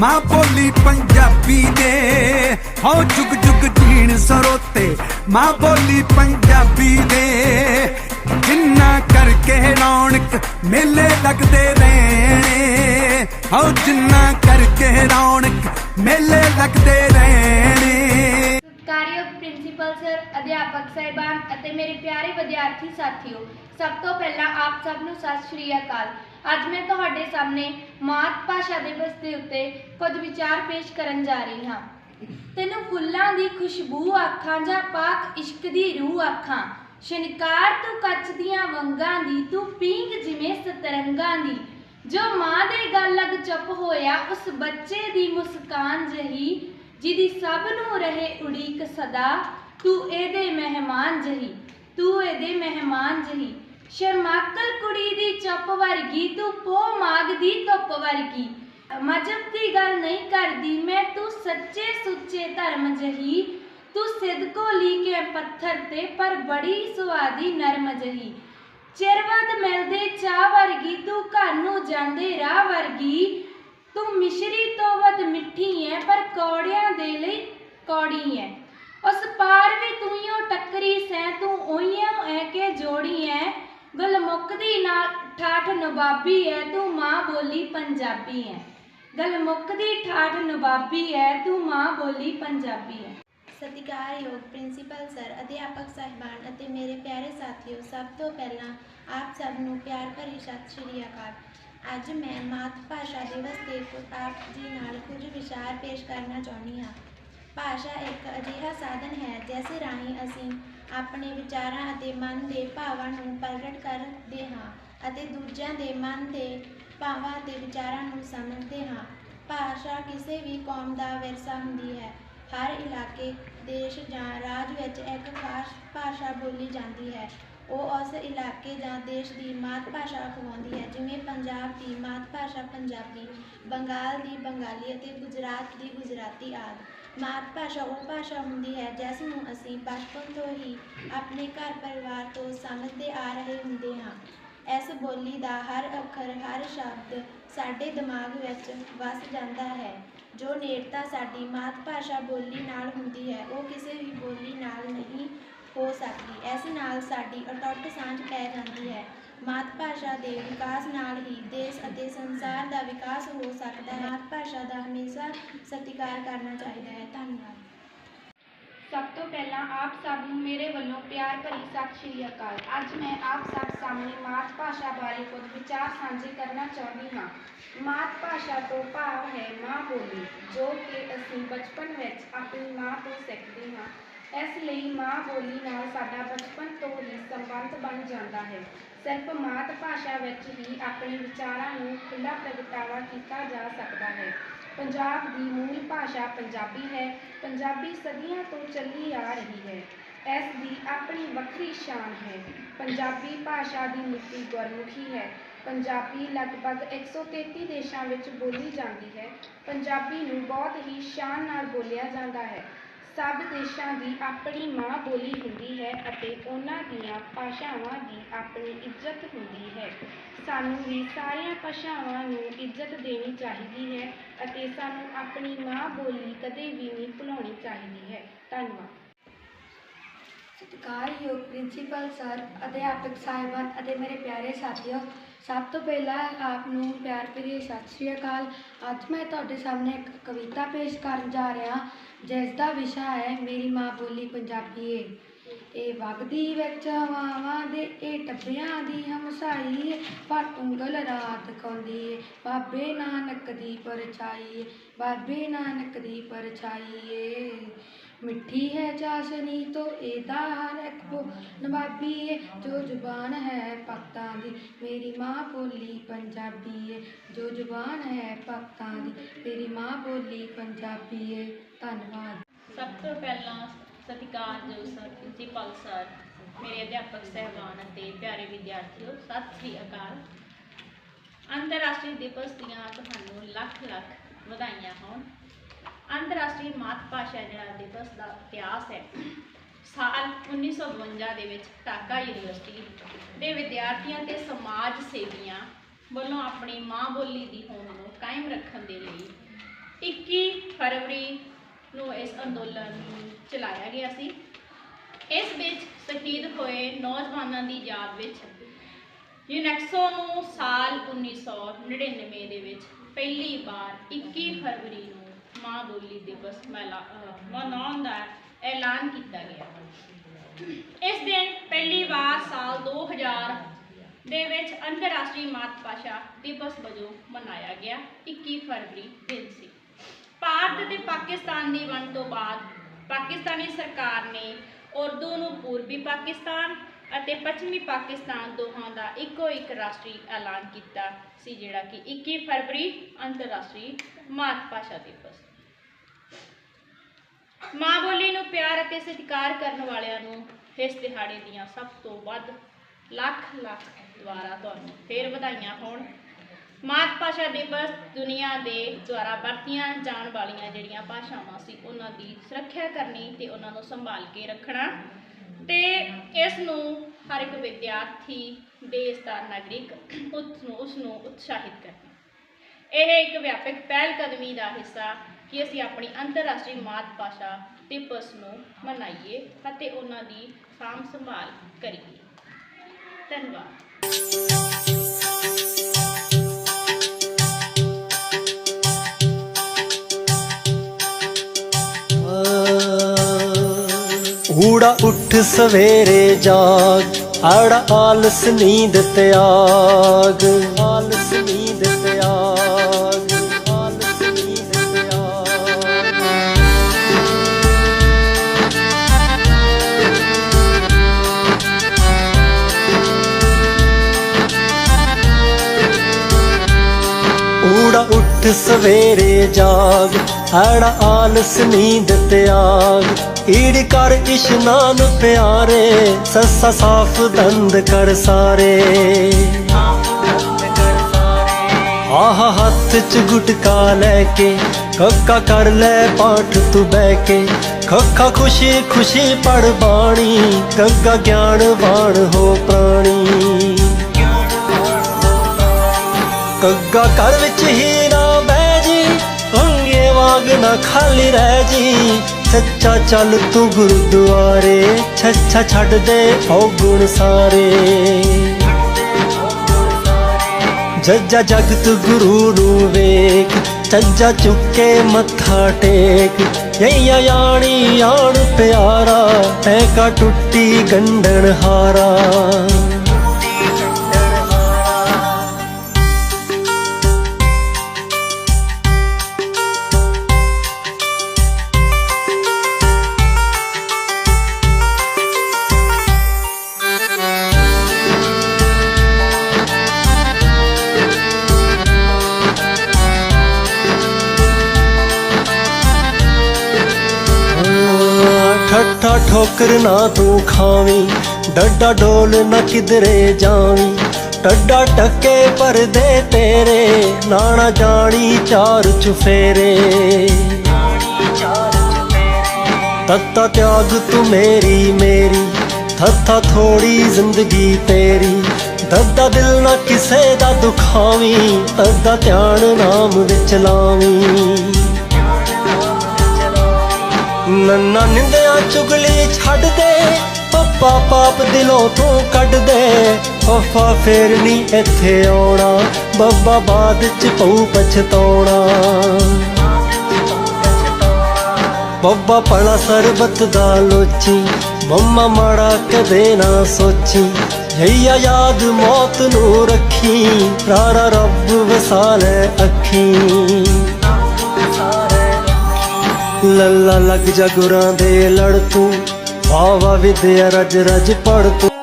ਮਾਂ ਬੋਲੀ ਪੰਜਾਬੀ ਦੇ ਹੋ ਜੁਗ ਜੁਗ ਜੀਣ ਸਰੋਤੇ, ਮਾਂ ਬੋਲੀ ਪੰਜਾਬੀ ਦੇ ਜਿੰਨਾ ਕਰਕੇ ਰੌਣਕ ਮੇਲੇ ਲੱਗਦੇ ਰਹਿਣੇ ਹੋ ਜਿੰਨਾ ਕਰਕੇ ਰੌਣਕ ਮੇਲੇ ਲੱਗਦੇ ਰਹਿਣੇ ਸਤਿਕਾਰਯੋਗ ਪ੍ਰਿੰਸੀਪਲ ਸਰ, ਅਧਿਆਪਕ ਸਾਹਿਬਾਨ ਅਤੇ ਮੇਰੇ ਪਿਆਰੇ ਵਿਦਿਆਰਥੀ ਸਾਥੀਓ, ਸਭ ਤੋਂ ਪਹਿਲਾਂ ਆਪ ਸਭ ਨੂੰ ਸਤਿ ਸ਼੍ਰੀ ਅਕਾਲ। ਅੱਜ ਮੈਂ ਤੁਹਾਡੇ ਸਾਹਮਣੇ ਮਾਤ ਭਾਸ਼ਾ ਦਿਵਸ ਦੇ ਉੱਤੇ ਕੁਝ ਵਿਚਾਰ ਪੇਸ਼ ਕਰਨ ਜਾ ਰਹੀ ਹਾਂ। ਤੈਨੂੰ ਫੁੱਲਾਂ ਦੀ ਖੁਸ਼ਬੂ ਆਖਾਂ ਜਾਂ ਪਾਕ ਇਸ਼ਕ ਦੀ ਰੂਹ ਆਖਾਂ ਸ਼ਨਕਾਰ ਤੂੰ ਕੱਚ ਦੀਆਂ ਵੰਗਾਂ ਦੀ, ਤੂੰ ਪੀਂਗ ਜਿਵੇਂ ਸਤਰੰਗਾਂ ਦੀ। ਜੋ ਮਾਂ ਦੇ ਗੱਲ ਲੱਗ ਚੁੱਪ ਹੋਇਆ, ਉਸ ਬੱਚੇ ਦੀ ਮੁਸਕਾਨ ਜਹੀ ਜਿਹਦੀ ਸਭ ਨੂੰ ਰਹੇ ਉਡੀਕ ਸਦਾ, ਤੂੰ ਇਹਦੇ ਮਹਿਮਾਨ ਜਹੀ, ਤੂੰ ਇਹਦੇ ਮਹਿਮਾਨ ਜਹੀ। ਸ਼ਰਮਾਕਲ ਕੁੜੀ ਦੀ ਚੁੱਪ ਵਰਗੀ, ਤੂੰ ਪੋ ਮਾਗਦੀ ਧੁੱਪ ਵਰਗੀ। ਮਜਬ ਦੀ ਗੱਲ ਨਹੀਂ ਕਰਦੀ, ਮੈਂ ਤੂੰ ਸੱਚੇ ਸੁੱਚੇ ਧਰਮ ਜਹੀ। ਤੂੰ ਸਿਦਕੋ ਲੀਕੇ ਪੱਥਰ ਤੇ, ਪਰ ਬੜੀ ਸੁਆਦੀ ਨਰਮ ਜਹੀ। ਚਿਰਵਦ ਮਿਲਦੇ ਚਾਹ ਵਰਗੀ, ਤੂੰ ਘਰ ਨੂੰ ਜਾਂਦੇ ਰਾਹ ਵਰਗੀ। ਤੂੰ ਮਿਸ਼ਰੀ ਤੋਂ ਵੱਧ ਮਿੱਠੀ ਐ, ਪਰ ਕੌੜਿਆਂ ਦੇ ਲਈ ਕੌੜੀ ਐ। ਉਸ ਪਾਰ ਵੀ ਤੂੰ ਹੀ ਓ ਟੱਕਰੀ ਸੈਂ, ਤੂੰ ਉਹੀਆਂ ਐ ਕੇ ਜੋੜੀ ਐ। ਗੁਲ ਮੁੱਕਦੀ ਨਾਲ ਠਾਠ ਨਵਾਬੀ ਐ, ਤੂੰ ਮਾਂ ਬੋਲੀ ਪੰਜਾਬੀ ਐ। ਗਲ ਮੁੱਕਦੀ ਠਾਠ ਨਵਾਬੀ ਐ, ਤੂੰ ਮਾਂ ਬੋਲੀ ਪੰਜਾਬੀ ਐ। ਸਤਿਕਾਰਯੋਗ ਪ੍ਰਿੰਸੀਪਲ ਸਰ, ਅਧਿਆਪਕ ਸਾਹਿਬਾਨ ਅਤੇ ਮੇਰੇ ਪਿਆਰੇ ਸਾਥੀਓ, ਸਭ ਤੋਂ ਪਹਿਲਾਂ ਆਪ ਸਭ ਨੂੰ ਪਿਆਰ ਭਰੀ ਸਤਿ ਸ਼੍ਰੀ ਅਕਾਲ। ਅੱਜ ਮੈਂ ਮਾਤ ਭਾਸ਼ਾ ਦਿਵਸ ਤੇ ਆਪ ਜੀ ਨਾਲ ਕੁਝ ਵਿਚਾਰ ਪੇਸ਼ ਕਰਨਾ ਚਾਹੁੰਦੀ ਹਾਂ। ਭਾਸ਼ਾ ਇੱਕ ਅਜਿਹਾ ਸਾਧਨ ਹੈ ਜਿਸ ਰਾਹੀਂ ਅਸੀਂ ਆਪਣੇ ਵਿਚਾਰਾਂ ਅਤੇ ਮਨ ਦੇ ਭਾਵਾਂ ਨੂੰ ਪ੍ਰਗਟ ਕਰਦੇ ਹਾਂ ਅਤੇ ਦੂਜਿਆਂ ਦੇ ਮਨ ਦੇ ਭਾਵਾਂ ਤੇ ਵਿਚਾਰਾਂ ਨੂੰ ਸਮਝਦੇ ਹਾਂ। ਭਾਸ਼ਾ ਕਿਸੇ ਵੀ ਕੌਮ ਦਾ ਵਿਰਸਾ ਹੁੰਦੀ ਹੈ। ਹਰ ਇਲਾਕੇ, ਦੇਸ਼ ਜਾਂ ਰਾਜ ਵਿੱਚ ਇੱਕ ਖਾਸ ਭਾਸ਼ਾ ਬੋਲੀ ਜਾਂਦੀ ਹੈ। ਉਹ ਉਸ ਇਲਾਕੇ ਜਾਂ ਦੇਸ਼ ਦੀ ਮਾਤ ਭਾਸ਼ਾ ਅਖਵਾਉਂਦੀ ਹੈ, ਜਿਵੇਂ ਪੰਜਾਬ ਦੀ ਮਾਤ ਭਾਸ਼ਾ ਪੰਜਾਬੀ, ਬੰਗਾਲ ਦੀ ਬੰਗਾਲੀ ਅਤੇ ਗੁਜਰਾਤ ਦੀ ਗੁਜਰਾਤੀ ਆਦਿ। ਮਾਤ ਭਾਸ਼ਾ ਉਹ ਭਾਸ਼ਾ ਹੁੰਦੀ ਹੈ, ਜਿਸ ਨੂੰ ਅਸੀਂ ਬਚਪਨ ਤੋਂ ਹੀ ਆਪਣੇ ਘਰ ਪਰਿਵਾਰ ਤੋਂ ਸਮਝਦੇ ਆ ਰਹੇ ਹੁੰਦੇ ਹਾਂ। ਇਸ ਬੋਲੀ ਦਾ ਹਰ ਅੱਖਰ, ਹਰ ਸ਼ਬਦ ਸਾਡੇ ਦਿਮਾਗ ਵਿੱਚ ਵਸ ਜਾਂਦਾ ਹੈ। ਜੋ ਨੇੜਤਾ ਸਾਡੀ ਮਾਤ ਭਾਸ਼ਾ ਬੋਲੀ ਨਾਲ ਹੁੰਦੀ ਹੈ, ਉਹ ਕਿਸੇ ਵੀ ਬੋਲੀ ਨਾਲ ਨਹੀਂ ਹੋ ਸਕਦੀ। ਇਸ ਨਾਲ ਸਾਡੀ ਅਟੁੱਟ ਸਾਂਝ ਪੈ ਜਾਂਦੀ ਹੈ। ਮਾਤ ਭਾਸ਼ਾ ਦੇ ਵਿਕਾਸ ਨਾਲ ਹੀ ਦੇਸ਼ ਅਤੇ ਸੰਸਾਰ ਦਾ ਵਿਕਾਸ ਹੋ ਸਕਦਾ ਹੈ। ਮਾਤ ਭਾਸ਼ਾ ਦਾ ਹਮੇਸ਼ਾ ਸਤਿਕਾਰ ਕਰਨਾ ਚਾਹੀਦਾ ਹੈ। ਧੰਨਵਾਦ। ਸਭ ਤੋਂ ਪਹਿਲਾਂ ਆਪ ਸਭ ਨੂੰ ਮੇਰੇ ਵੱਲੋਂ ਪਿਆਰ ਭਰੀ ਸਤਿ ਸ਼੍ਰੀ ਅਕਾਲ। ਅੱਜ ਮੈਂ ਆਪ ਸਭ ਸਾਹਮਣੇ ਮਾਤ ਭਾਸ਼ਾ ਬਾਰੇ ਕੁਝ ਵਿਚਾਰ ਸਾਂਝੇ ਕਰਨਾ ਚਾਹੁੰਦੀ ਹਾਂ। ਮਾਤ ਭਾਸ਼ਾ ਤੋਂ ਭਾਵ ਹੈ ਮਾਂ ਬੋਲੀ, ਜੋ ਕਿ ਅਸੀਂ ਬਚਪਨ ਵਿੱਚ ਆਪਣੀ ਮਾਂ ਤੋਂ ਸਿੱਖਦੇ ਹਾਂ। ਇਸ ਲਈ ਮਾਂ ਬੋਲੀ ਨਾਲ ਸਾਡਾ ਬਚਪਨ ਤੋਂ ਹੀ ਸੰਬੰਧ ਬਣ ਜਾਂਦਾ ਹੈ। ਸਿਰਫ ਮਾਤ ਭਾਸ਼ਾ ਵਿੱਚ ਹੀ ਆਪਣੇ ਵਿਚਾਰਾਂ ਨੂੰ ਖੁੱਲ੍ਹਾ ਪ੍ਰਗਟਾਵਾ ਕੀਤਾ ਜਾ ਸਕਦਾ ਹੈ। ਪੰਜਾਬ ਦੀ ਮੂਲ ਭਾਸ਼ਾ ਪੰਜਾਬੀ ਹੈ। ਪੰਜਾਬੀ ਸਦੀਆਂ ਤੋਂ ਚੱਲੀ ਆ ਰਹੀ ਹੈ। ਇਸ ਦੀ ਆਪਣੀ ਵੱਖਰੀ ਸ਼ਾਨ ਹੈ। ਪੰਜਾਬੀ ਭਾਸ਼ਾ ਦੀ ਲਿਪੀ ਗੁਰਮੁਖੀ ਹੈ। ਪੰਜਾਬੀ ਲਗਭਗ 133 ਦੇਸ਼ਾਂ ਵਿੱਚ ਬੋਲੀ ਜਾਂਦੀ ਹੈ। ਪੰਜਾਬੀ ਨੂੰ ਬਹੁਤ ਹੀ ਸ਼ਾਨ ਨਾਲ ਬੋਲਿਆ ਜਾਂਦਾ ਹੈ। ਸਭ ਦੇਸ਼ਾਂ ਦੀ ਆਪਣੀ ਮਾਂ ਬੋਲੀ ਹੁੰਦੀ ਹੈ ਅਤੇ ਉਹਨਾਂ ਦੀਆਂ ਭਾਸ਼ਾਵਾਂ ਦੀ ਆਪਣੀ ਇੱਜ਼ਤ ਹੁੰਦੀ ਹੈ। ਸਾਨੂੰ ਵੀ ਸਾਰੀਆਂ ਭਾਸ਼ਾਵਾਂ ਨੂੰ ਇੱਜ਼ਤ ਦੇਣੀ ਚਾਹੀਦੀ ਹੈ ਅਤੇ ਸਾਨੂੰ ਆਪਣੀ ਮਾਂ ਬੋਲੀ ਕਦੇ ਵੀ ਨਹੀਂ ਭੁਲਾਉਣੀ ਚਾਹੀਦੀ ਹੈ। ਧੰਨਵਾਦ। ਸਤਿਕਾਰਯੋਗ ਪ੍ਰਿੰਸੀਪਲ, ਸਰ, ਅਧਿਆਪਕ ਸਾਹਿਬਾਨ ਅਤੇ ਮੇਰੇ ਪਿਆਰੇ ਸਾਥੀਓ ਸਭ ਤੋਂ ਪਹਿਲਾਂ ਆਪ ਨੂੰ ਪਿਆਰ ਭਰੀ ਸਤਿ ਸ਼੍ਰੀ ਅਕਾਲ। ਅੱਜ ਮੈਂ ਤੁਹਾਡੇ ਸਾਹਮਣੇ ਇੱਕ ਕਵਿਤਾ ਪੇਸ਼ ਕਰਨ ਜਾ ਰਿਹਾ ਜਿਸ ਦਾ ਵਿਸ਼ਾ ਹੈ ਮੇਰੀ ਮਾਂ ਬੋਲੀ ਪੰਜਾਬੀ ਏ। ਇਹ ਵਗਦੀ ਵਿੱਚ ਹਵਾਵਾਂ ਦੇ ਇਹ ਟੱਬਿਆਂ ਦੀ ਹਮਸਾਈ ਏ, ਪਰ ਉਂਗਲ ਰਾਤ ਕੌਂਦੀ ਏ। ਬਾਬੇ ਨਾਨਕ ਦੀ ਪਰਛਾਈ ਬਾਬੇ ਨਾਨਕ ਦੀ ਪਰਛਾਈ ਏ। ਮਿੱਠੀ ਹੈ ਚਾਸ਼ਨੀ ਤੋਂ ਇਹਦਾ ਹਰ ਨਵਾਬੀ ਏ, ਜੋ ਜ਼ੁਬਾਨ ਹੈ ਭਗਤਾਂ ਦੀ, ਮੇਰੀ ਮਾਂ ਬੋਲੀ ਪੰਜਾਬੀ ਏ। ਜੋ ਜ਼ੁਬਾਨ ਹੈ ਭਗਤਾਂ ਦੀ, ਮੇਰੀ ਮਾਂ ਬੋਲੀ ਪੰਜਾਬੀ ਏ। ਧੰਨਵਾਦ। ਸਭ ਤੋਂ ਪਹਿਲਾਂ ਸਤਿਕਾਰਯੋਗ ਸਰ ਪ੍ਰਿੰਸੀਪਲ ਸਰ, ਮੇਰੇ ਅਧਿਆਪਕ ਸਹਿਬਾਨ ਅਤੇ ਪਿਆਰੇ ਵਿਦਿਆਰਥੀਓ, ਸਤਿ ਸ੍ਰੀ ਅਕਾਲ। ਅੰਤਰਰਾਸ਼ਟਰੀ ਦਿਵਸ ਦੀਆਂ ਤੁਹਾਨੂੰ ਲੱਖ ਲੱਖ ਵਧਾਈਆਂ ਹੋਣ। ਅੰਤਰਰਾਸ਼ਟਰੀ ਮਾਤ ਭਾਸ਼ਾ ਜਿਹੜਾ ਦਿਵਸ ਦਾ ਇਤਿਹਾਸ ਹੈ, ਸਾਲ 1952 ਦੇ ਵਿੱਚ ਢਾਕਾ ਯੂਨੀਵਰਸਿਟੀ ਦੇ ਵਿਦਿਆਰਥੀਆਂ ਤੇ ਸਮਾਜ ਸੇਵੀਆਂ ਵੱਲੋਂ ਆਪਣੀ ਮਾਂ ਬੋਲੀ ਦੀ ਹੋਂਦ ਨੂੰ ਕਾਇਮ ਰੱਖਣ ਦੇ ਲਈ 21 ਫਰਵਰੀ ਨੂੰ ਇਸ ਅੰਦੋਲਨ ਨੂੰ ਚਲਾਇਆ ਗਿਆ ਸੀ। ਇਸ ਵਿੱਚ ਸ਼ਹੀਦ ਹੋਏ ਨੌਜਵਾਨਾਂ ਦੀ ਯਾਦ ਵਿੱਚ ਯੂਨੈਕਸੋ ਨੂੰ ਸਾਲ 1999 ਦੇ ਵਿੱਚ ਪਹਿਲੀ ਵਾਰ 21 ਫਰਵਰੀ ਨੂੰ ਮਾਂ ਬੋਲੀ ਦਿਵਸ ਮਨਾ- ਮਨਾਉਣ ਦਾ ਐਲਾਨ ਕੀਤਾ ਗਿਆ। ਇਸ ਦਿਨ ਪਹਿਲੀ ਵਾਰ ਸਾਲ 2000 ਦੇ ਵਿੱਚ ਅੰਤਰਰਾਸ਼ਟਰੀ ਮਾਤ ਭਾਸ਼ਾ ਦਿਵਸ ਵਜੋਂ ਮਨਾਇਆ ਗਿਆ। 21 ਫਰਵਰੀ ਦਿਨ ਸੀ। ਭਾਰਤ ਤੇ ਪਾਕਿਸਤਾਨ ਦੀ ਵੰਡ ਤੋਂ ਬਾਅਦ ਪਾਕਿਸਤਾਨੀ ਸਰਕਾਰ ਨੇ ਉਰਦੂ ਨੂੰ ਪੂਰਬੀ ਪਾਕਿਸਤਾਨ ਅਤੇ ਪੱਛਮੀ ਪਾਕਿਸਤਾਨ ਦੋਹਾਂ ਦਾ ਇੱਕੋ ਇੱਕ ਰਾਸ਼ਟਰੀ ਐਲਾਨ ਕੀਤਾ ਸੀ, ਜਿਹੜਾ ਕਿ 21 ਫਰਵਰੀ ਅੰਤਰਰਾਸ਼ਟਰੀ ਮਾਤ ਭਾਸ਼ਾ ਦਿਵਸ ਮਾਂ ਬੋਲੀ ਨੂੰ ਪਿਆਰ ਅਤੇ ਸਤਿਕਾਰ ਕਰਨ ਵਾਲਿਆਂ ਨੂੰ ਇਸ ਦਿਹਾੜੇ ਦੀਆਂ ਸਭ ਤੋਂ ਵੱਧ ਲੱਖ ਲੱਖ ਦੁਆਰਾ ਤੁਹਾਨੂੰ ਫੇਰ ਵਧਾਈਆਂ ਹੋਣ। ਮਾਤ ਭਾਸ਼ਾ ਦਿਵਸ ਦੁਨੀਆ ਦੇ ਦੁਆਰਾ ਵਰਤੀਆਂ ਜਾਣ ਵਾਲੀਆਂ ਜਿਹੜੀਆਂ ਭਾਸ਼ਾਵਾਂ ਸੀ, ਉਹਨਾਂ ਦੀ ਸੁਰੱਖਿਆ ਕਰਨੀ ਤੇ ਉਹਨਾਂ ਨੂੰ ਸੰਭਾਲ ਕੇ ਰੱਖਣਾ ਤੇ ਇਸ ਨੂੰ ਹਰ ਇੱਕ ਵਿਦਿਆਰਥੀ ਦੇਸ਼ ਦਾ ਨਾਗਰਿਕ ਉਸ ਨੂੰ ਉਸ ਨੂੰ ਉਤਸ਼ਾਹਿਤ ਕਰਨਾ। ਇਹ ਇੱਕ ਵਿਆਪਕ ਪਹਿਲ ਕਦਮੀ ਦਾ ਹਿੱਸਾ ਕਿ ਅਸੀਂ ਆਪਣੀ ਅੰਤਰਰਾਸ਼ਟਰੀ ਮਾਤ ਭਾਸ਼ਾ ਦਿਵਸ ਨੂੰ ਮਨਾਈਏ ਅਤੇ ਉਹਨਾਂ ਦੀ ਸਾਂਭ ਸੰਭਾਲ ਕਰੀਏ। ਧੰਨਵਾਦ। ਊੜਾ ਉੱਠ ਸਵੇਰੇ ਜਾਗ, ਆੜਾ ਆਲਸ ਨੀਂਦ ਤਿਆਗ। ਆਲਸ ਨੀਂਦ ਉੱਠ ਸਵੇਰੇ ਜਾਗ ਆੜਾ ਆਲਸ ਨੀਂਦ ਤਿਆਗ ਈੜ ਕਰ ਇਸ਼ਨਾਨ ਪਿਆਰੇ, ਸੱਸਾ ਸਾਫ਼ ਦੰਦ ਕਰ ਸਾਰੇ। ਆਹ ਹੱਥ ਚ ਗੁਟਕਾ ਲੈ ਕੇ ਕੱਕਾ ਕਰ ਲੈ ਪਾਠ ਤੂੰ ਬਹਿ ਕੇ। ਖੱਖਾ ਖੁਸ਼ੀ ਖੁਸ਼ੀ ਪੜ ਬਾਣੀ, ਗੱਗਾ ਗਿਆਨ ਬਾਣ ਹੋ ਪ੍ਰਾਣੀ। ਗੱਗਾ ਘਰ ਵਿੱਚ ਹੀ ਨਾ ਖਾਲੀ ਰਹਿ ਜੀ। ਸੱਚਾ ਚੱਲ ਤੂੰ ਗੁਰਦੁਆਰੇ ਛੱਛਾ ਛੱਡ ਦੇ ਔਗੁਣ ਸਾਰੇ। ਜੱਜਾ ਜਗਤ ਗੁਰੂ ਨੂੰ ਵੇਖ, ਚੱਜਾ ਚੁੱਕੇ ਮੱਥਾ ਟੇਕ। ਯਈਆ ਯਾਣੀ ਆਣ ਪਿਆਰਾ ਐ ਕਾ ਟੁੱਟੀ ਗੰਢਣ ਹਾਰਾ ਠੱਠਾ ਠੋਕਰ ਨਾ ਤੂੰ ਖਾਵੀਂ, ਡੱਡਾ ਡੋਲ ਨਾ ਕਿਧਰੇ ਜਾਵੀਂ। ਟੱਡਾ ਟੱਕੇ ਪਰਦੇ ਤੇਰੇ, ਨਾਣਾ ਜਾਣੀ ਚਾਰ ਚੁਫੇਰੇ ਤੱਤਾ ਤਿਆਗ ਤੂੰ ਮੇਰੀ ਮੇਰੀ ਥੱਥਾ ਥੋੜੀ ਜ਼ਿੰਦਗੀ ਤੇਰੀ। ਦੱਦਾ ਦਿਲ ਨਾ ਕਿਸੇ ਦਾ ਦੁਖਾਵੀਂ ਤੱਦਾ ਧਿਆਨ ਨਾਮ ਵਿੱਚ ਲਾਵੀਂ। ਨੰਨਾ ਨਿੰਦਿਆ ਚੁਗਲੀ ਛੱਡ ਦੇ। ਪੱਪਾ ਪਾਪ ਦਿਲੋਂ ਤੂੰ ਕੱਢ ਦੇ। ਵਫਾ ਫੇਰ ਨਹੀਂ ਇੱਥੇ ਆਉਣਾ। ਬੱਬਾ ਬਾਦ ਚ ਪਊ ਪਛਤਾਉਣਾ ਬੱਬਾ ਪੜਾ ਸਰਬਤ ਦਾ ਲੋਚੀ। ਮੰਮਾ ਮਾੜਾ ਕਦੇ ਨਾ ਸੋਚੀ। ਜਈਆ ਯਾਦ ਮੌਤ ਨੂੰ ਰੱਖੀ। ਰਾਰਾ ਰੱਬ ਵਸਾਲੇ ਅੱਖੀ। ਲੱਲਾ ਲੱਗ ਜਾ ਗੁਰਾਂ ਦੇ ਲੜ ਤੂੰ ਵਾ ਵਾ ਵਿਦਿਆ ਰਜ ਰਜ ਪੜ ਤੂੰ।